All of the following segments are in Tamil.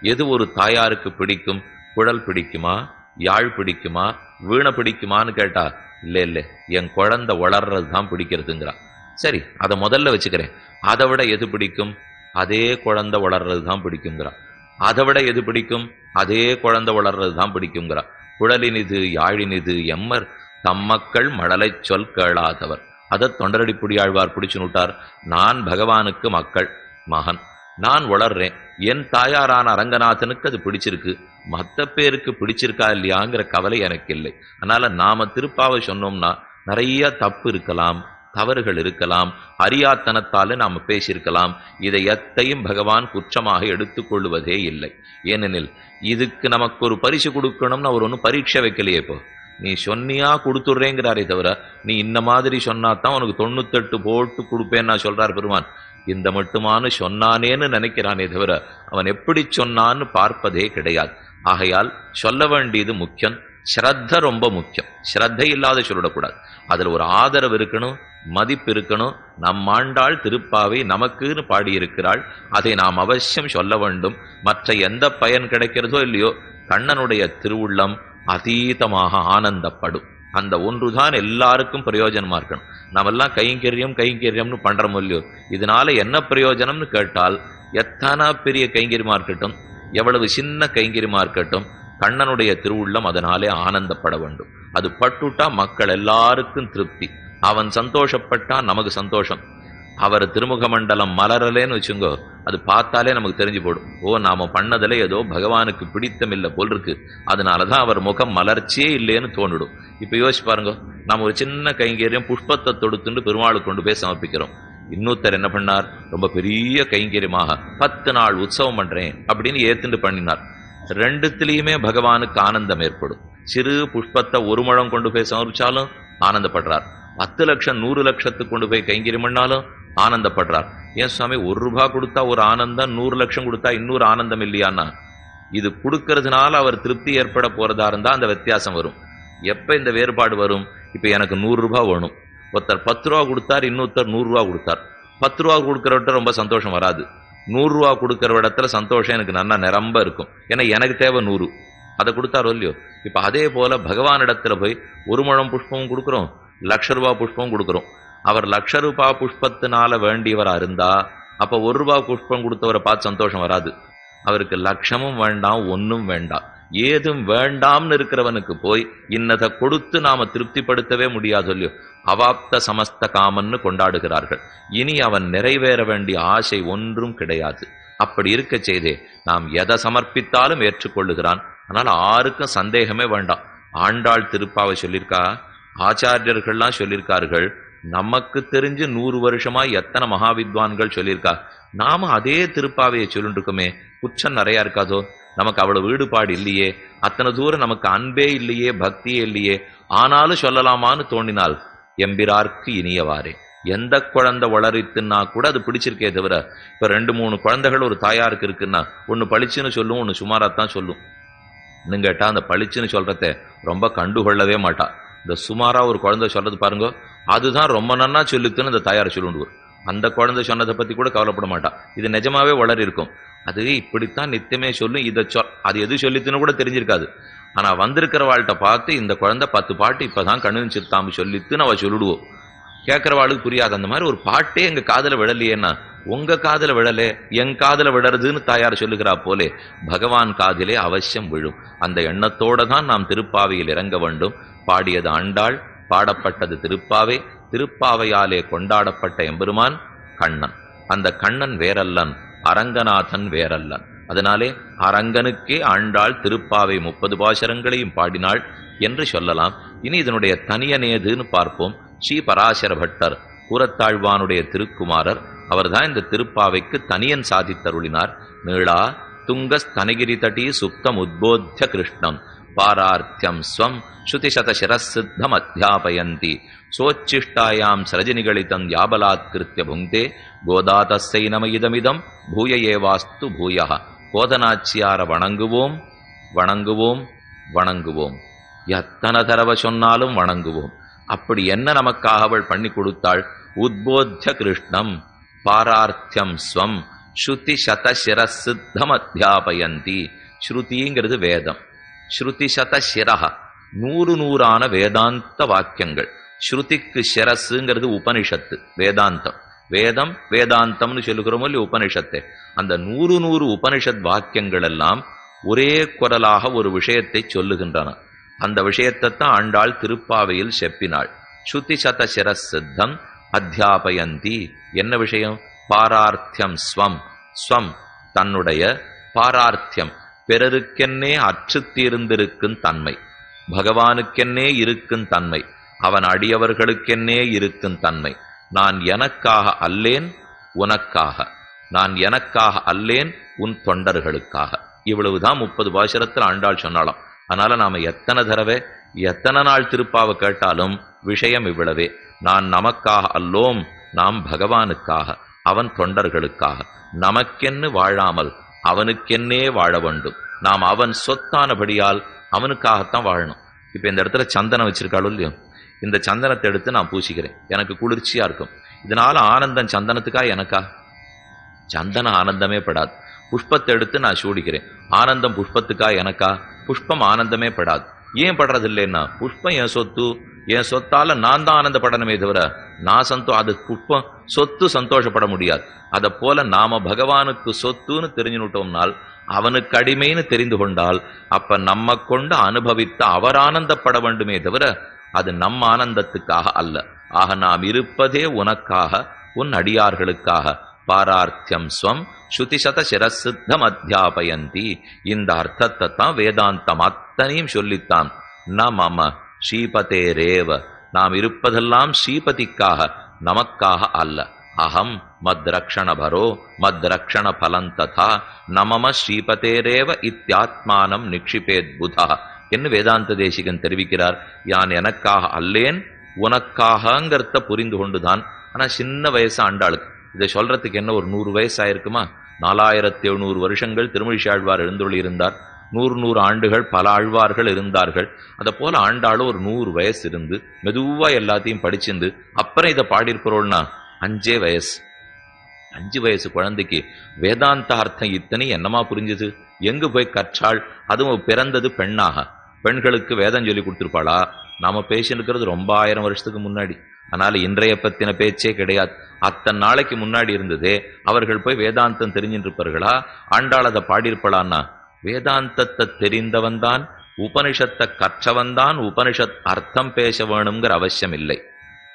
எது ஒரு தாயாருக்கு பிடிக்கும்? குழல் பிடிக்குமா? யாழ் பிடிக்குமா? வீணை பிடிக்குமான்னு கேட்டா இல்லை இல்லை என் குழந்தை வளர்றது தான் பிடிக்கிறதுங்கிறா. சரி அதை முதல்ல வச்சுக்கிறேன். அதை விட எது பிடிக்கும்? அதே குழந்தை வளர்றது தான் பிடிக்குங்கிறா அதை விட எது பிடிக்கும்? அதே குழந்தை வளர்றது தான் பிடிக்குங்கிறா குழலினிது யாழினிது எம்மர் தம்மக்கள் மழலைச் சொல் கேளாதவர். அதை தொண்டரடி புடியாழ்வார் பிடிச்சு நுட்டார். நான் பகவானுக்கு மக்கள் மகன். நான் வளர்றேன். என் தாயாரான அரங்கநாதனுக்கு அது பிடிச்சிருக்கு. மத்த பேருக்கு பிடிச்சிருக்கா இல்லையாங்கிற கவலை எனக்கு இல்லை. அதனால நாம திருப்பாவை சொன்னோம்னா நிறைய தப்பு இருக்கலாம் தவறுகள் இருக்கலாம் அறியாத்தனத்தால நாம பேசியிருக்கலாம். இதை எத்தையும் பகவான் குற்றமாக எடுத்துக்கொள்வதே இல்லை. ஏனெனில் இதுக்கு நமக்கு ஒரு பரிசு கொடுக்கணும்னு அவர் ஒன்றும் பரீட்சை வைக்கலையே இப்போ. நீ சொன்னியா கொடுத்துட்றேங்கிறாரே தவிர நீ இந்த மாதிரி சொன்னாதான் உனக்கு தொண்ணூத்தெட்டு போட்டு கொடுப்பேன்னு நான் சொல்றார் பெருமான். இந்த மட்டுமானு சொன்னானேன்னு நினைக்கிறானே தவிர அவன் எப்படி சொன்னான்னு பார்ப்பதே கிடையாது. ஆகையால் சொல்ல வேண்டியது முக்கியம் ஸ்ரத்த ரொம்ப முக்கியம். ஸ்ரத்தை இல்லாத சொல்லிடக்கூடாது அதில் ஒரு ஆதரவு இருக்கணும் மதிப்பு இருக்கணும் நம் ஆண்டாள் திருப்பாவை நமக்குன்னு பாடியிருக்கிறாள் அதை நாம் அவசியம் சொல்ல வேண்டும். மற்ற எந்த பயன் கிடைக்கிறதோ இல்லையோ கண்ணனுடைய திருவுள்ளம் அதீதமாக ஆனந்தப்படும். அந்த ஒன்றுதான் எல்லாருக்கும் பிரயோஜனமாக இருக்கணும். நாமெல்லாம் கைங்கரியம் கைங்கரியம்னு பண்றோம் இல்லையோ இதனால என்ன பிரயோஜனம்னு கேட்டால் எத்தனை பெரிய கைங்கரியமா இருக்கட்டும் எவ்வளவு சின்ன கைங்கரியமா இருக்கட்டும் கண்ணனுடைய திருவுள்ளம் அதனாலே ஆனந்தப்பட வேண்டும். அது பட்டுட்டா மக்கள் எல்லாருக்கும் திருப்தி. அவன் சந்தோஷப்பட்டா நமக்கு சந்தோஷம். அவர் திருமுக மண்டலம் மலரலேன்னு வச்சுங்கோ அது பார்த்தாலே நமக்கு தெரிஞ்சு போடும். ஓ நாம பண்ணதில் ஏதோ பகவானுக்கு பிடித்தமில்லை போல் இருக்கு அதனாலதான் அவர் முகம் மலர்ச்சியே இல்லைன்னு தோணிடும் இப்போ யோசிச்சு பாருங்க நாம் ஒரு சின்ன கைங்கரியம் புஷ்பத்தை தொடுத்துண்டு பெருமாளுக்கு கொண்டு போய் சமர்ப்பிக்கிறோம். இன்னொருத்தர் என்ன பண்ணார்? ரொம்ப பெரிய கைங்கரியமாக பத்து நாள் உற்சவம் பண்ணுறேன் அப்படின்னு ஏத்துண்டு பண்ணினார். ரெண்டுத்திலையுமே பகவானுக்கு ஆனந்தம் ஏற்படும். சிறு புஷ்பத்தை ஒரு முழம் கொண்டு போய் சமர்ப்பிச்சாலும் ஆனந்தப்படுறார். பத்து லட்சம் நூறு லட்சத்துக்கு கொண்டு போய் கைங்கரியம் பண்ணாலும் ஆனந்தப்படுறார். ஏன் சுவாமி ஒரு ரூபா கொடுத்தா ஒரு ஆனந்தம் நூறு லட்சம் கொடுத்தா இன்னொரு ஆனந்தம் இல்லையான்னா இது கொடுக்கறதுனால அவர் திருப்தி ஏற்பட போகிறதா இருந்தால் அந்த வித்தியாசம் வரும். எப்போ இந்த வேறுபாடு வரும்? இப்போ எனக்கு நூறுரூபா வேணும். ஒருத்தர் பத்து ரூபா கொடுத்தார் இன்னொருத்தர் நூறுரூவா கொடுத்தார். பத்து ரூபா கொடுக்குறவட்ட ரொம்ப சந்தோஷம் வராது. நூறுரூவா கொடுக்குற இடத்துல சந்தோஷம் எனக்கு நல்லா நிரம்ப இருக்கும். ஏன்னா எனக்கு தேவை நூறு. அதை கொடுத்தாரோ இல்லையோ? இப்போ அதே போல் பகவானிடத்தில் போய் ஒரு முழம் புஷ்பமும் கொடுக்குறோம் லட்ச ரூபா புஷ்பமும் கொடுக்குறோம். அவர் லட்ச ரூபா புஷ்பத்தினால வேண்டியவராக இருந்தா அப்போ ஒரு ரூபா புஷ்பம் கொடுத்தவரை பார்த்து சந்தோஷம் வராது. அவருக்கு லட்சமும் வேண்டாம் ஒன்றும் வேண்டாம். ஏதும் வேண்டாம்னு இருக்கிறவனுக்கு போய் இன்னதை கொடுத்து நாம திருப்திப்படுத்தவே முடியாது இல்லையோ அவாப்த சமஸ்த காமன்னு கொண்டாடுகிறார்கள். இனி அவன் நிறைவேற வேண்டிய ஆசை ஒன்றும் கிடையாது. அப்படி இருக்க செய்தே நாம் எதை சமர்ப்பித்தாலும் ஏற்றுக்கொள்ளுகிறான். ஆனால் ஆருக்கும் சந்தேகமே வேண்டாம். ஆண்டாள் திருப்பாவை சொல்லியிருக்கா? ஆச்சாரியர்கள்லாம் சொல்லியிருக்கார்கள் நமக்கு தெரிஞ்சு நூறு வருஷமா எத்தனை மகாவித்வான்கள் சொல்லியிருக்கா? நாம அதே திருப்பாவையை சொல்லிட்டு இருக்கோமே நிறையா இருக்காதோ நமக்கு அவ்வளவு ஈடுபாடு இல்லையே. அத்தனை தூரம் நமக்கு அன்பே இல்லையே பக்தியே இல்லையே. ஆனாலும் சொல்லலாமான்னு தோண்டினால் எம்பிரார்க்கு இனியவாறே. எந்த குழந்தை வளரித்துன்னா கூட அது பிடிச்சிருக்கே தவிர இப்போ ரெண்டு மூணு குழந்தைகள் ஒரு தாயாருக்கு இருக்குன்னா ஒன்று பளிச்சுன்னு சொல்லும் ஒன்று சுமாராக தான் சொல்லும். இன்னும் கேட்டால் அந்த பளிச்சுன்னு சொல்கிறத ரொம்ப கண்டுகொள்ளவே மாட்டா. இந்த சுமாராக ஒரு குழந்தை சொல்கிறது பாருங்க அதுதான் ரொம்ப நன்னா சொல்லுக்குன்னு அந்த தாயார் சொல்லுண்டு அந்த குழந்தை சொன்னதை பற்றி கூட கவலைப்பட மாட்டான் இது நிஜமாவே வளர் இருக்கும். அது இப்படித்தான் நித்தியமே சொல்லும் இதை சொல் அது எது சொல்லித்துன்னு கூட தெரிஞ்சிருக்காது. ஆனா வந்திருக்கிறவாள்கிட்ட பார்த்து இந்த குழந்தை பத்து பாட்டு இப்பதான் கண்ணு சிறுத்தாம சொல்லித்துன்னு அவள் சொல்லிடுவோம் கேட்குறவாளுக்கு புரியாது. அந்த மாதிரி ஒரு பாட்டே எங்கள் காதில் விழலையேன்னா உங்கள் காதில் விழலே என் காதில் விழறதுன்னு தாயார் சொல்லுகிறா போலே பகவான் காதிலே அவசியம் விழும். அந்த எண்ணத்தோடு தான் நாம் திருப்பாவையில் இறங்க வேண்டும். பாடியது ஆண்டாள் பாடப்பட்டது திருப்பாவை திருப்பாவையாலே கொண்டாடப்பட்ட எம்பெருமான் கண்ணன். அந்த கண்ணன் வேறல்லன் அரங்கநாதன் வேறல்லன். அதனாலே அரங்கனுக்கே ஆண்டாள் திருப்பாவை முப்பது பாசரங்களையும் பாடினாள் என்று சொல்லலாம். இனி இதனுடைய தனியனேதுன்னு பார்ப்போம். ஸ்ரீ பராசர பட்டர் கூரத்தாழ்வானுடைய திருக்குமாரர் அவர்தான் இந்த திருப்பாவைக்கு தனியன் சாதித்தருளினார். நீளா துங்கஸ்தனகிரி தட்டி சுப்தம் உத்போத்திய கிருஷ்ணம். பாரார்த்தியம் ஸ்வம் ஸ்ருதிசதசிரசித்தம் அத்தியாபயந்தி சோச்சிஷ்டாயாம் சரஜனிகளிதம் யாபலாத்கிருத்திய புங்கே கோதாதஸ்ஸை நம இதமிதம் பூய ஏவாஸ்து பூயா கோதனாச்சியார வணங்குவோம் வணங்குவோம் வணங்குவோம் எத்தனை தடவை சொன்னாலும் வணங்குவோம்। அப்படி என்ன நமக்காக அவள் பண்ணி கொடுத்தாள்? உத்போத்திய கிருஷ்ணம் பாரார்த்தியம் ஸ்வம் ஸ்ருதி சத சிரசித்தம் அத்தியாபயந்தி ஸ்ருதிங்கிறது வேதம். ஸ்ருதி சத நூறு நூறான வேதாந்த வாக்கியங்கள். ஸ்ருதிக்கு சிரஸுங்கிறது உபனிஷத்து வேதாந்தம். வேதம் வேதாந்தம்னு சொல்லுகிறோமோ இல்லையா உபனிஷத்தை? அந்த நூறு நூறு உபனிஷத் வாக்கியங்கள் எல்லாம் ஒரே குரலாக ஒரு விஷயத்தை சொல்லுகின்றன. அந்த விஷயத்தை தான் ஆண்டாள் திருப்பாவையில் செப்பினாள். ஸ்ருதி சத சிரசித்தம் அத்தியாபயந்தி. என்ன விஷயம்? பாரார்த்தியம் ஸ்வம். ஸ்வம் தன்னுடைய பாரார்த்தியம். பிறருக்கென்னே அற்றுத்தீர்ந்திருக்கும் தன்மை. பகவானுக்கென்னே இருக்கும் தன்மை. அவன் அடியவர்களுக்கென்னே இருக்கும் தன்மை. நான் எனக்காக அல்லேன் உனக்காக. நான் எனக்காக அல்லேன் உன் தொண்டர்களுக்காக. இவ்வளவுதான் முப்பது பாசுரத்தில் ஆண்டாள் சொன்னாலாம் அதனால நாம எத்தனை தடவை எத்தனை நாள் திருப்பாவை கேட்டாலும் விஷயம் இவ்வளவே. நான் நமக்காக அல்லோம் நாம் பகவானுக்காக அவன் தொண்டர்களுக்காக. நமக்கென்னு வாழாமல் அவனுக்கென்னே வாழ வேண்டும். நாம் அவன் சொத்தானபடியால் அவனுக்காகத்தான் வாழணும். இப்போ இந்த இடத்துல சந்தனம் வச்சிருக்காளோ இல்லையோ? இந்த சந்தனத்தை எடுத்து நான் பூசிக்கிறேன். எனக்கு குளிர்ச்சியாக இருக்கும். இதனால் ஆனந்தம் சந்தனத்துக்கா எனக்கா? சந்தன ஆனந்தமே படாது. புஷ்பத்தை எடுத்து நான் சூடிக்கிறேன். ஆனந்தம் புஷ்பத்துக்கா எனக்கா? புஷ்பம் ஆனந்தமே படாது. ஏன் படுறது இல்லைன்னா புஷ்பம் என் சொத்து? என் சொத்தால நான் தான் ஆனந்தப்படணுமே தவிர நான் சந்தோ அது குப்பம் சொத்து சந்தோஷப்பட முடியாது. அதை போல நாம பகவானுக்கு சொத்துன்னு தெரிஞ்சுனுட்டோம்னால் அவனுக்கு அடிமைன்னு தெரிந்து கொண்டால் அப்ப நம்ம கொண்டு அனுபவித்த அவர் ஆனந்தப்பட வேண்டுமே தவிர அது நம் ஆனந்தத்துக்காக அல்ல. ஆக நாம் இருப்பதே உனக்காக உன் அடியார்களுக்காக. பாரார்த்தியம் ஸ்வம் ஸ்ருதிசத சிரசித்தம் அத்தியாபயந்தி. இந்த அர்த்தத்தை தான் வேதாந்தம் அத்தனையும் சொல்லித்தான். ந மம. ஸ்ரீபதே ரேவ நாம் இருப்பதெல்லாம் ஸ்ரீபதிக்காக நமக்காக அல்ல. அகம் மத்ரக்ஷண பரோ மத்ரக்ஷண பலம் ததா நமம ஸ்ரீபதேரேவ இத்தியாத்மானம் நிக்ஷிபேத் புதா. என்று வேதாந்த தேசிகன் தெரிவிக்கிறார்? யான் எனக்காக அல்லேன் உனக்காகங்கிறத புரிந்து கொண்டுதான். ஆனா சின்ன வயசு ஆண்டாளுக்கு. இதை சொல்றதுக்கு என்ன ஒரு நூறு வயசு ஆயிருக்குமா? நாலாயிரத்தி எழுநூறு வருஷங்கள் திருமழிஷாழ்வார் எழுந்துள்ளி இருந்தார் நூறு நூறு ஆண்டுகள் பல ஆழ்வார்கள் இருந்தார்கள். அதை போல ஆண்டாளும் ஒரு நூறு வயசு இருந்து மெதுவாக எல்லாத்தையும் படிச்சிருந்து அப்புறம் இதை பாடியிருக்கிறோம்னா அஞ்சே வயசு. அஞ்சு வயசு குழந்தைக்கு வேதாந்த அர்த்தம் இத்தனை என்னமா புரிஞ்சுது? எங்கு போய் கற்றாள்? அதுவும் பிறந்தது பெண்ணாக. பெண்களுக்கு வேதம் சொல்லி கொடுத்துருப்பாளா? நாம பேசிருக்கிறது ரொம்ப ஆயிரம் வருஷத்துக்கு முன்னாடி. அதனால் இன்றைய பத்தின பேச்சே கிடையாது. அத்தனை நாளைக்கு முன்னாடி இருந்ததே. அவர்கள் போய் வேதாந்தம் தெரிஞ்சுட்டு இருப்பார்களா ஆண்டாள் அதை பாடியிருப்பாளான்னா வேதாந்தத்தை தெரிந்தவன்தான் உபனிஷத்தை கற்றவன்தான் உபனிஷத் அர்த்தம் பேச வேணுங்கிற அவசியம் இல்லை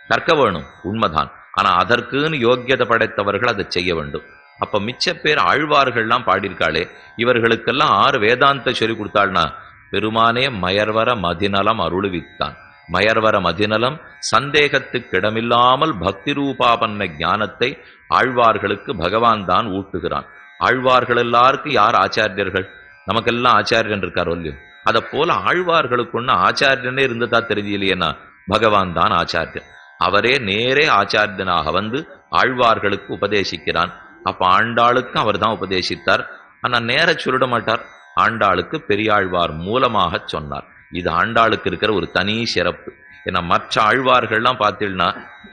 கற்க வேணும் உண்மைதான். ஆனா அதற்குன்னு யோக்கியதை படைத்தவர்கள் அதை செய்ய வேண்டும். அப்ப மிச்ச பேர் ஆழ்வார்கள்லாம் பாடியிருக்காளே இவர்களுக்கெல்லாம் ஆறு வேதாந்த சொல்லி கொடுத்தாள்னா பெருமானே மயர்வர மதிநலம் அருளுவித்தான். மயர்வர மதிநலம் சந்தேகத்துக்கிடமில்லாமல் பக்தி ரூபாபன்ன ஞானத்தை ஆழ்வார்களுக்கு பகவான் தான் ஊட்டுகிறான். ஆழ்வார்கள் எல்லாருக்கும் யார் ஆச்சாரியர்கள்? நமக்கெல்லாம் ஆச்சாரியன் இருக்காரோ இல்லையோ அதை போல ஆழ்வார்களுக்கு ஒன்று ஆச்சாரியனே இருந்ததா தெரியலையேனா பகவான் தான் ஆச்சாரியன். அவரே நேரே ஆச்சாரியனாக வந்து ஆழ்வார்களுக்கு உபதேசிக்கிறான். அப்ப ஆண்டாளுக்கு அவர் தான் உபதேசித்தார். ஆனா நேர சொல்லிட மாட்டார் ஆண்டாளுக்கு பெரியாழ்வார் மூலமாக சொன்னார். இது ஆண்டாளுக்கு இருக்கிற ஒரு தனி சிறப்பு. ஏன்னா மற்ற ஆழ்வார்கள்லாம் பார்த்தீங்கன்னா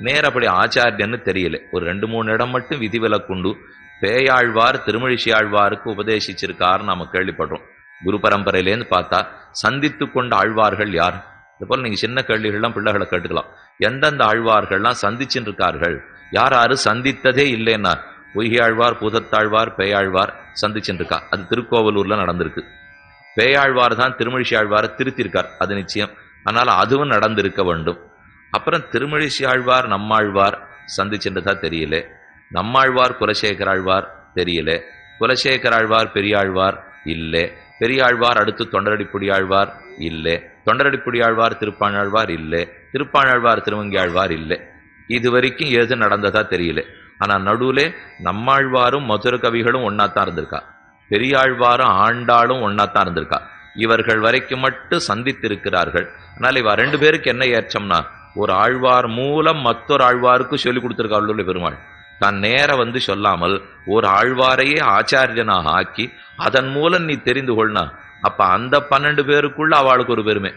நேரப்படி ஆச்சாரியன்னு தெரியல. ஒரு ரெண்டு மூணு இடம் மட்டும் விதிவிலக்குண்டு. பேயாழ்வார் திருமழிசி ஆழ்வாருக்கு உபதேசிச்சிருக்கார் நாம கேள்விப்படுறோம். குரு பரம்பரையிலேருந்து பார்த்தா சந்தித்து கொண்ட ஆழ்வார்கள் யார்? இது போல நீங்க சின்ன கேள்விகள்லாம் பிள்ளைகளை கேட்டுக்கலாம். எந்தெந்த ஆழ்வார்கள்லாம் சந்திச்சுட்டு இருக்கார்கள் யார் யாரு சந்தித்ததே இல்லைன்னா பொய்யாழ்வார் பூதத்தாழ்வார் பேயாழ்வார் சந்திச்சுருக்கா அது திருக்கோவலூர்ல நடந்திருக்கு. பேயாழ்வார் தான் திருமழிசி ஆழ்வாரை திருத்திருக்கார் அது நிச்சயம். அதனால் அதுவும் நடந்திருக்க வேண்டும். அப்புறம் திருமழிசி ஆழ்வார் நம்மாழ்வார் சந்திச்சுன்றதா தெரியல. நம்மாழ்வார் குலசேகராழ்வார் தெரியல. குலசேகராழ்வார் பெரியாழ்வார் இல்லை. பெரியாழ்வார் அடுத்து தொண்டரடிப்புடியாழ்வார் இல்லை. தொண்டரடிப்புடி ஆழ்வார் திருப்பாணாழ்வார் இல்லை. திருப்பாணாழ்வார் திருவங்கியாழ்வார் இல்லை. இது வரைக்கும் எது நடந்ததா தெரியல. ஆனா நடுவில் நம்மாழ்வாரும் மதுர கவிகளும் ஒன்னாத்தான் இருந்திருக்கா. பெரியாழ்வாரும் ஆண்டாளும் ஒன்னாத்தான் இருந்திருக்கா. இவர்கள் வரைக்கும் மட்டும் சந்தித்திருக்கிறார்கள். ஆனால் இவ ரெண்டு பேருக்கு என்ன ஏற்றம்னா ஒரு ஆழ்வார் மூலம் மற்றொரு ஆழ்வாருக்கு சொல்லி கொடுத்திருக்காள் பெருமாள். தான் நேர வந்து சொல்லாமல் ஒரு ஆழ்வாரையே ஆச்சாரியனாக ஆக்கி அதன் மூலம் நீ தெரிந்து கொள்ளனா அப்ப அந்த பன்னெண்டு பேருக்குள்ள அவளுக்கு ஒரு பெருமை.